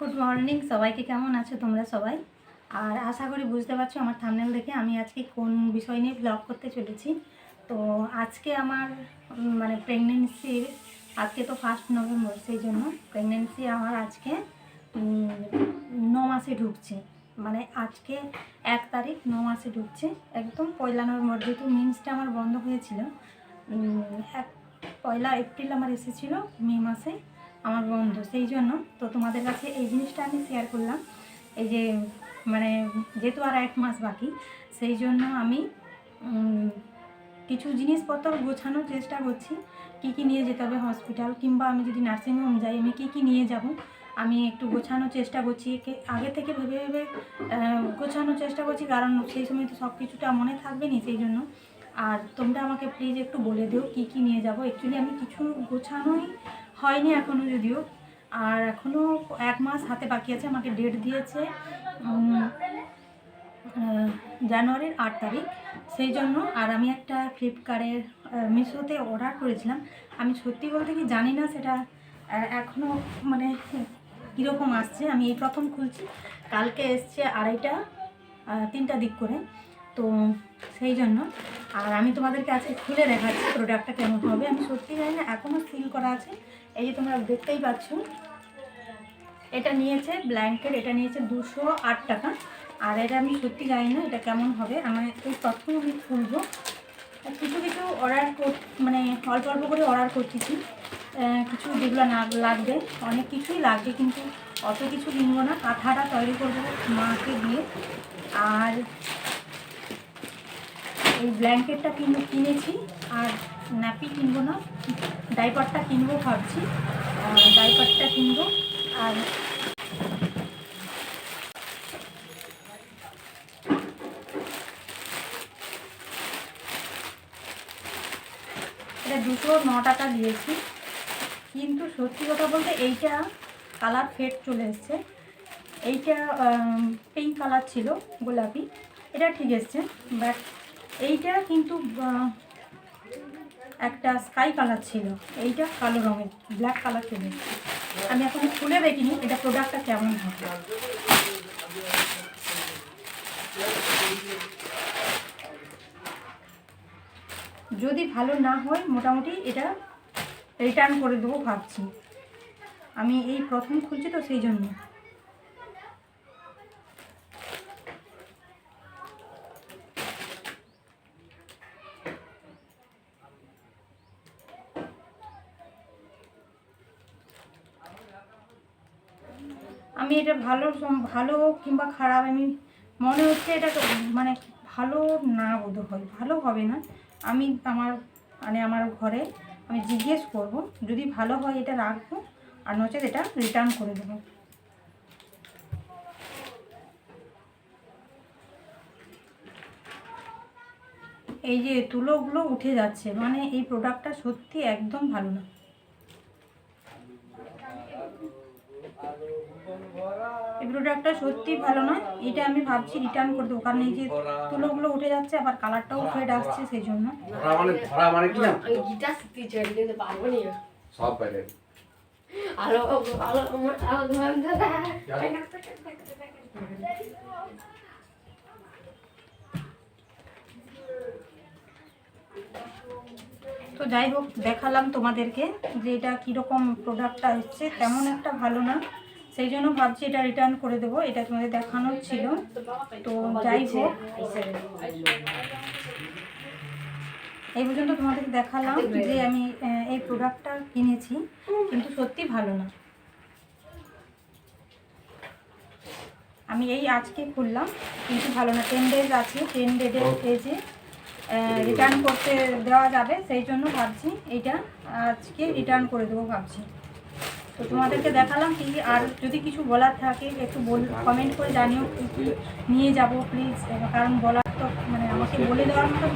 Good morning সবাইকে কেমন আছো তোমরা সবাই? আর আশা করি বুঝতে পারছ আমার থামনেল দেখে আমি আজকে কোন বিষয় নিয়ে ব্লগ করতে চলেছি। তো আজকে আমার মানে প্রেগনেন্সির আজকে তো ফার্স্ট নভেম্বর সেই জন্য প্রেগনেন্সি আমার আজকে ন মাসে ঢুকছে। মানে আজকে এক তারিখ ন মাসে ঢুকছে। একদম পয়লা নভেম্বর, যেহেতু মিন্সটা আমার বন্ধ হয়েছিল এক, পয়লা এপ্রিল আমার এসেছিল মে মাসে। আমার বন্ধু, সেই জন্য তো তোমাদের কাছে এই জিনিসটা আমি শেয়ার করলাম। এই যে মানে যেহেতু আর এক মাস বাকি, সেই জন্য আমি কিছু জিনিসপত্র গোছানোর চেষ্টা করছি। কি কি নিয়ে যেতে হবে হসপিটাল কিংবা আমি যদি নার্সিংহোম যাই, আমি কি কি নিয়ে যাব? আমি একটু গোছানোর চেষ্টা করছি। আগে থেকে ভেবে ভেবে গোছানোর চেষ্টা করছি, কারণ সেই সময় তো সব কিছুটা মনে থাকবে না, সেই জন্য। আর তোমরা আমাকে প্লিজ একটু বলে দিও, কি কি নিয়ে যাব? অ্যাকচুয়ালি আমি কিছু গোছানোই হয়নি এখনও যদিও। আর এখনও এক মাস হাতে বাকি আছে, আমাকে ডেট দিয়েছে জানুয়ারির আট তারিখ। সেই জন্য আর আমি একটা ফ্লিপকার্টের মিশোতে অর্ডার করেছিলাম। আমি সত্যি বলতে কি জানি না সেটা এখনও মানে কীরকম আসছে। আমি এই প্রথম খুলছি, কালকে এসছে আড়াইটা তিনটা দিক করে। তো সেই জন্য, আর আমি তোমাদেরকে আজকে খুলে দেখাচ্ছি প্রোডাক্টটা কেমন হবে। আমি সত্যি জানি না এখনও সিল করা আছে। এই যে তোমরা দেখতেই পাচ্ছ, এটা নিয়েছে ব্ল্যাঙ্কেট এটা নিয়েছে দুশো আট টাকা। আর এটা আমি সত্যি জানি না এটা কেমন হবে আমার এই প্রথম আমি খুলবো। কিছু কিছু অর্ডার কর মানে অল্প অল্প করে অর্ডার করতেছি। কিছু যেগুলো না লাগবে, অনেক কিছুই লাগবে, কিন্তু অত কিছু কিনবো না। কাঁথাটা তৈরি করব মাকে দিয়ে। আর এই ব্ল্যাঙ্কেটটা কিন কিনেছি আর ন্যাপি কিনবো না ডাইপারটা কিনবো ভাবছি। ডাইপারটা কিনবো আর এটা দুশো ন টাকা দিয়েছি। কিন্তু সত্যি কথা বলতে এইটা কালার ফেড চলে এসছে। এইটা পিঙ্ক কালার ছিল, গোলাপি। এটা ঠিক এসছে বাট এইটা কিন্তু একটা স্কাই কালার ছিল। এইটা কালো রঙের ব্ল্যাক কালার এসছে আমি এখন খুলে দেখিনি, এটা প্রোডাক্টটা কেমন হবে। যদি ভালো না হয়, মোটামুটি এটা রিটার্ন করে দেবো ভাবছি। আমি এই প্রথম খুলছি তো সেই জন্য। আমি এটা ভালো ভালো কিংবা খারাপ, আমি মনে হচ্ছে এটা মানে ভালো না বোধ হয়, ভালো হবে না। আমি আমার মানে আমার ঘরে আমি জিজ্ঞেস করব, যদি ভালো হয় এটা রাখব, আর নচেত এটা রিটার্ন করে দেবো। এই যে তুলোগুলো উঠে যাচ্ছে মানে এই প্রোডাক্টটা সত্যি একদম ভালো না। এই প্রোডাক্টটা সত্যি ভালো নয়। এটা আমি ভাবছি রিটার্ন করে দেবো। কারণ এই যে তুলোগুলো উঠে যাচ্ছে আবার কালারটাও ফেড আসছে সেই জন্য ধরা মানে ধরা মানে কি জানো? আমি গিটার শিখতে চাই কিন্তু পারব না? সব বাইরে আলো আলো আমার আলো ধরে তো যাই হোক দেখালাম তোমাদেরকে যে এটা কীরকম প্রোডাক্টটা হচ্ছে তেমন একটা ভালো না। সেই জন্য ভাবছি এটা রিটার্ন করে দেবো এটা তোমাদের দেখানোর ছিল। তো যাই হোক এই পর্যন্ত তোমাদের দেখালাম যে আমি এই প্রোডাক্টটা কিনেছি কিন্তু সত্যি ভালো না। আমি এই আজকে খুললাম কিন্তু ভালো না। টেন ডেজ আছে টেন ডেজের পেজে রিটার্ন করতে দেওয়া যাবে সেই জন্য ভাবছি এইটা আজকে রিটার্ন করে দেবো ভাবছি। তো তোমাদেরকে দেখালাম কি, আর যদি কিছু বলার থাকে, একটু বল কমেন্ট করে জানিও কি কি নিয়ে যাব প্লিজ কারণ বলার তো মানে আমাকে বলে দেওয়ার মতো